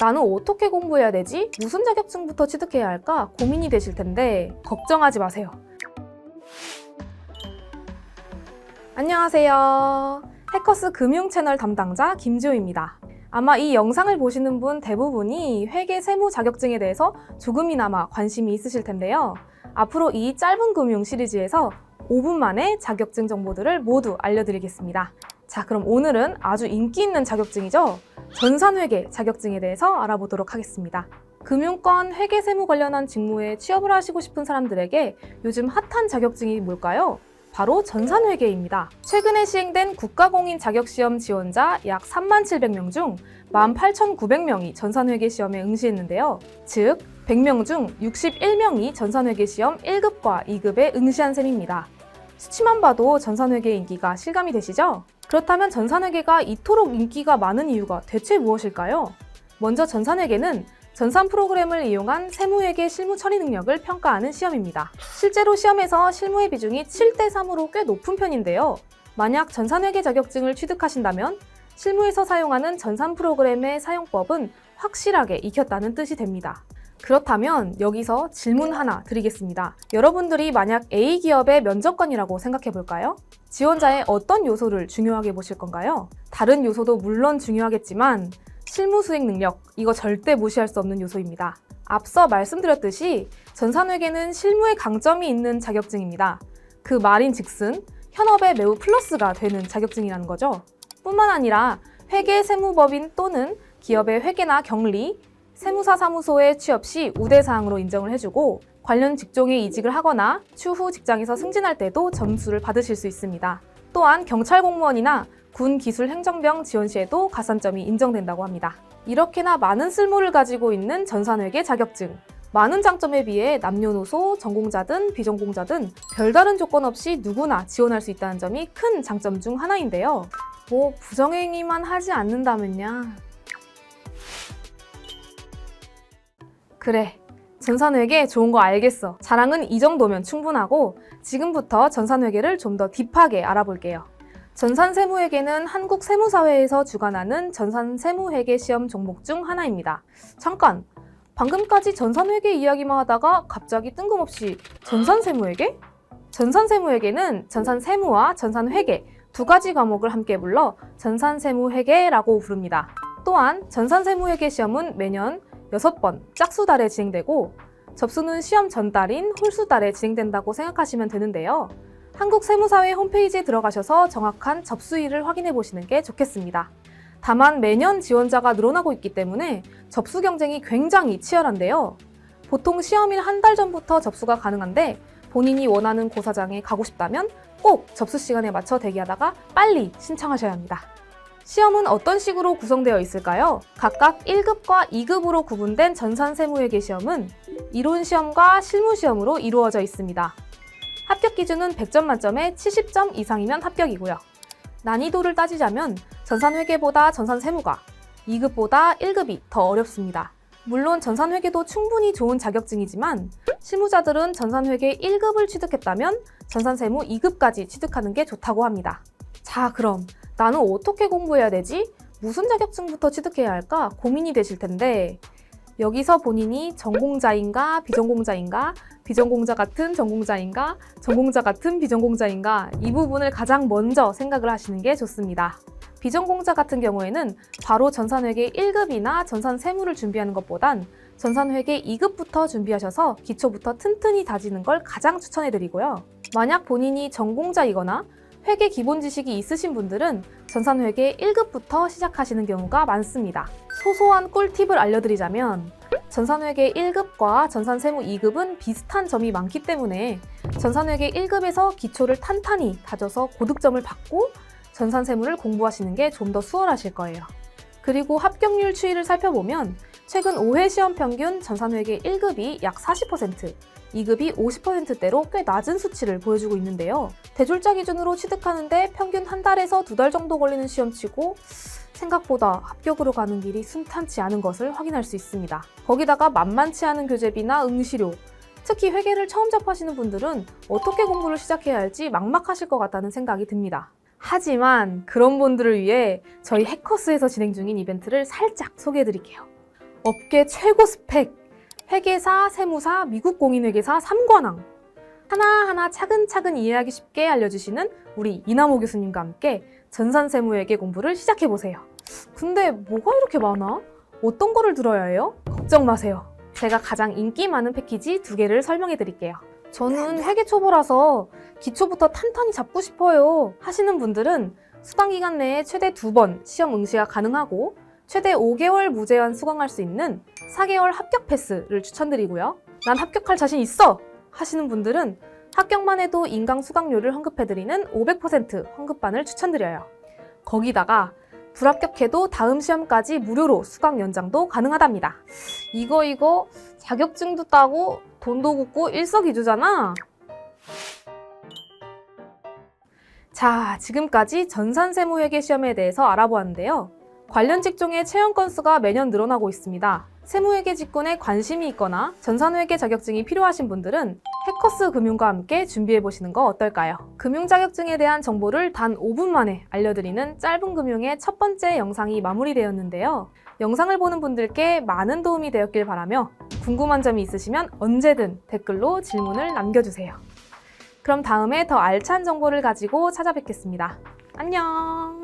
나는 어떻게 공부해야 되지? 무슨 자격증부터 취득해야 할까? 고민이 되실 텐데 걱정하지 마세요. 안녕하세요. 해커스 금융 채널 담당자 김지호입니다. 아마 이 영상을 보시는 분 대부분이 회계 세무 자격증에 대해서 조금이나마 관심이 있으실 텐데요. 앞으로 이 짧은 금융 시리즈에서 5분 만에 자격증 정보들을 모두 알려드리겠습니다. 자, 그럼 오늘은 아주 인기 있는 자격증이죠. 전산회계 자격증에 대해서 알아보도록 하겠습니다. 금융권 회계 세무 관련한 직무에 취업을 하시고 싶은 사람들에게 요즘 핫한 자격증이 뭘까요? 바로 전산회계입니다. 최근에 시행된 국가공인 자격시험 지원자 약 3만 700명 중 18,900명이 전산회계 시험에 응시했는데요. 즉, 100명 중 61명이 전산회계 시험 1급과 2급에 응시한 셈입니다. 수치만 봐도 전산회계 인기가 실감이 되시죠? 그렇다면 전산회계가 이토록 인기가 많은 이유가 대체 무엇일까요? 먼저 전산회계는 전산 프로그램을 이용한 세무회계 실무 처리 능력을 평가하는 시험입니다. 실제로 시험에서 실무의 비중이 7대 3으로 꽤 높은 편인데요. 만약 전산회계 자격증을 취득하신다면 실무에서 사용하는 전산 프로그램의 사용법은 확실하게 익혔다는 뜻이 됩니다. 그렇다면 여기서 질문 하나 드리겠습니다. 여러분들이 만약 A 기업의 면접관이라고 생각해 볼까요? 지원자의 어떤 요소를 중요하게 보실 건가요? 다른 요소도 물론 중요하겠지만 실무 수행 능력, 이거 절대 무시할 수 없는 요소입니다. 앞서 말씀드렸듯이 전산회계는 실무에 강점이 있는 자격증입니다. 그 말인 즉슨 현업에 매우 플러스가 되는 자격증이라는 거죠. 뿐만 아니라 회계 세무법인 또는 기업의 회계나 경리, 세무사 사무소에 취업 시 우대사항으로 인정을 해주고 관련 직종에 이직을 하거나 추후 직장에서 승진할 때도 점수를 받으실 수 있습니다. 또한 경찰 공무원이나 군 기술 행정병 지원 시에도 가산점이 인정된다고 합니다. 이렇게나 많은 쓸모를 가지고 있는 전산회계 자격증. 많은 장점에 비해 남녀노소, 전공자든 비전공자든 별다른 조건 없이 누구나 지원할 수 있다는 점이 큰 장점 중 하나인데요. 뭐 부정행위만 하지 않는다면야. 그래. 전산회계 좋은 거 알겠어. 자랑은 이 정도면 충분하고 지금부터 전산회계를 좀 더 딥하게 알아볼게요. 전산세무회계는 한국 세무사회에서 주관하는 전산세무회계 시험 종목 중 하나입니다. 잠깐! 방금까지 전산회계 이야기만 하다가 갑자기 뜬금없이 전산세무회계? 전산세무회계는 전산세무와 전산회계 두 가지 과목을 함께 불러 전산세무회계라고 부릅니다. 또한 전산세무회계 시험은 매년 6번 짝수달에 진행되고 접수는 시험 전달인 홀수달에 진행된다고 생각하시면 되는데요. 한국세무사회 홈페이지에 들어가셔서 정확한 접수일을 확인해 보시는 게 좋겠습니다. 다만 매년 지원자가 늘어나고 있기 때문에 접수 경쟁이 굉장히 치열한데요. 보통 시험일 한 달 전부터 접수가 가능한데 본인이 원하는 고사장에 가고 싶다면 꼭 접수 시간에 맞춰 대기하다가 빨리 신청하셔야 합니다. 시험은 어떤 식으로 구성되어 있을까요? 각각 1급과 2급으로 구분된 전산 세무회계 시험은 이론 시험과 실무 시험으로 이루어져 있습니다. 합격 기준은 100점 만점에 70점 이상이면 합격이고요. 난이도를 따지자면 전산회계보다 전산세무가 2급보다 1급이 더 어렵습니다. 물론 전산회계도 충분히 좋은 자격증이지만 실무자들은 전산회계 1급을 취득했다면 전산세무 2급까지 취득하는 게 좋다고 합니다. 자, 그럼 나는 어떻게 공부해야 되지? 무슨 자격증부터 취득해야 할까? 고민이 되실 텐데 여기서 본인이 전공자인가 비전공자인가 비전공자 같은 전공자인가 전공자 같은 비전공자인가 이 부분을 가장 먼저 생각을 하시는 게 좋습니다. 비전공자 같은 경우에는 바로 전산회계 1급이나 전산 세무를 준비하는 것보단 전산회계 2급부터 준비하셔서 기초부터 튼튼히 다지는 걸 가장 추천해드리고요. 만약 본인이 전공자이거나 회계 기본 지식이 있으신 분들은 전산회계 1급부터 시작하시는 경우가 많습니다. 소소한 꿀팁을 알려드리자면 전산회계 1급과 전산세무 2급은 비슷한 점이 많기 때문에 전산회계 1급에서 기초를 탄탄히 다져서 고득점을 받고 전산세무를 공부하시는 게 좀 더 수월하실 거예요. 그리고 합격률 추이를 살펴보면 최근 5회 시험 평균 전산회계 1급이 약 40%, 2급이 50%대로 꽤 낮은 수치를 보여주고 있는데요. 대졸자 기준으로 취득하는데 평균 한 달에서 두 달 정도 걸리는 시험치고 생각보다 합격으로 가는 길이 순탄치 않은 것을 확인할 수 있습니다. 거기다가 만만치 않은 교재비나 응시료, 특히 회계를 처음 접하시는 분들은 어떻게 공부를 시작해야 할지 막막하실 것 같다는 생각이 듭니다. 하지만 그런 분들을 위해 저희 해커스에서 진행 중인 이벤트를 살짝 소개해 드릴게요. 업계 최고 스펙, 회계사, 세무사, 미국 공인회계사 3관왕. 하나하나 차근차근 이해하기 쉽게 알려주시는 우리 이남호 교수님과 함께 전산세무회계 공부를 시작해보세요. 근데 뭐가 이렇게 많아? 어떤 거를 들어야 해요? 걱정 마세요. 제가 가장 인기 많은 패키지 두 개를 설명해 드릴게요. 저는 회계 초보라서 기초부터 탄탄히 잡고 싶어요 하시는 분들은 수강 기간 내에 최대 두 번 시험 응시가 가능하고 최대 5개월 무제한 수강할 수 있는 4개월 합격 패스를 추천드리고요. 난 합격할 자신 있어! 하시는 분들은 합격만 해도 인강 수강료를 환급해드리는 500% 환급반을 추천드려요. 거기다가 불합격해도 다음 시험까지 무료로 수강 연장도 가능하답니다. 이거 이거 자격증도 따고 돈도 붓고 일석이조잖아. 자, 지금까지 전산세무회계 시험에 대해서 알아보았는데요. 관련 직종의 채용 건수가 매년 늘어나고 있습니다. 세무회계 직군에 관심이 있거나 전산회계 자격증이 필요하신 분들은 해커스 금융과 함께 준비해 보시는 거 어떨까요? 금융 자격증에 대한 정보를 단 5분 만에 알려드리는 짧은 금융의 첫 번째 영상이 마무리되었는데요. 영상을 보는 분들께 많은 도움이 되었길 바라며 궁금한 점이 있으시면 언제든 댓글로 질문을 남겨주세요. 그럼 다음에 더 알찬 정보를 가지고 찾아뵙겠습니다. 안녕!